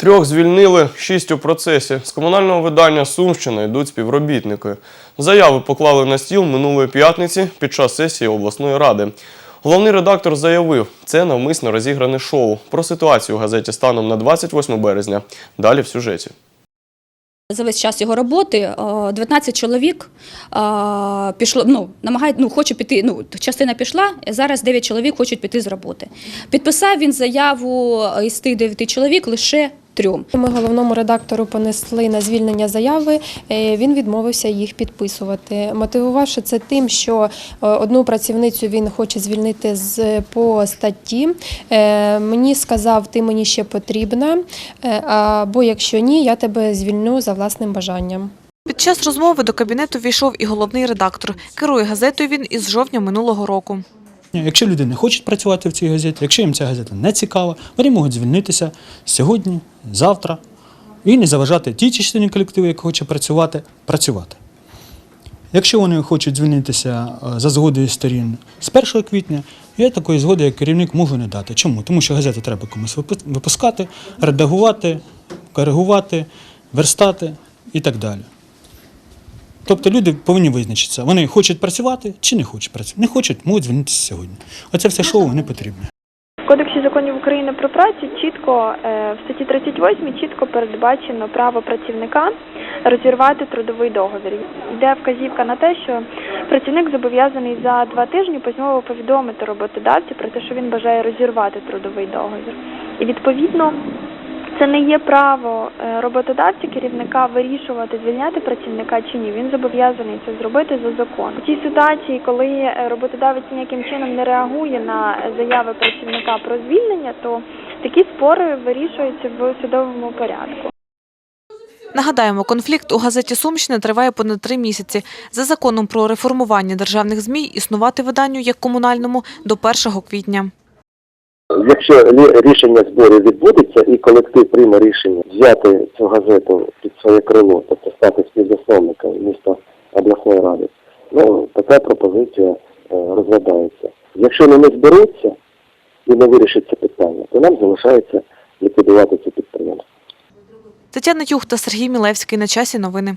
Трьох звільнили, шість у процесі. З комунального видання Сумщина йдуть співробітники. Заяви поклали на стіл минулої п'ятниці під час сесії обласної ради. Головний редактор заявив, це навмисно розігране шоу. Про ситуацію у газеті станом на 28 березня. Далі в сюжеті. За весь час його роботи е, 19 чоловік е, пішло, ну, намагає, ну, хоче піти, ну, частина пішла, зараз 9 чоловік хочуть піти з роботи. Підписав він заяву із тих 9 чоловік лише трьом. Ми головному редактору понесли на звільнення заяви. е, Він відмовився їх підписувати, мотивувавши це тим, що е, одну працівницю він хоче звільнити з по статті. Е, Мені сказав, ти мені ще потрібна, або якщо ні, я тебе звільню за власним бажанням. Під час розмови до кабінету війшов і головний редактор. Керує газетою він із жовтня минулого року. Якщо люди не хочуть працювати в цій газеті, якщо їм ця газета не цікава, вони можуть звільнитися сьогодні, завтра і не заважати тій частині колективу, яка хоче працювати, працювати. Якщо вони хочуть звільнитися е, за згодою сторін з 1 квітня, я такої згоди як керівник можу не дати. Чому? Тому що газету треба комусь випускати, редагувати, коригувати, верстати і так далі. Тобто люди повинні визначитися, вони хочуть працювати чи не хочуть працювати. Не хочуть, можуть звільнитися сьогодні. Оце все шоу не потрібне. В Кодексі законів України про працю чітко е, в статті 38 чітко передбачено право працівника розірвати трудовий договір. Йде вказівка на те, що працівник зобов'язаний за два тижні письмово повідомити роботодавцю про те, що він бажає розірвати трудовий договір. І відповідно це не є право е, роботодавця, керівника вирішувати, звільняти працівника чи ні. Він зобов'язаний це зробити за законом. У цій ситуації, коли е, роботодавець ніяким чином не реагує на заяви працівника про звільнення, то такі спори вирішуються в судовому порядку. Нагадаємо, конфлікт у газеті Сумщина триває понад три місяці. За законом про реформування державних ЗМІ існувати виданню як комунальному до 1 квітня. Якщо рішення зборів відбудеться і колектив прийме рішення взяти цю газету під своє крило, тобто стати співзасновником міста обласної ради, ну така пропозиція е, розглядається. Якщо вони не зберуться і не вирішать це питання, то нам залишається ліквідувати це підприємство. Тетяна Тюх та Сергій Мілевський на часі новини.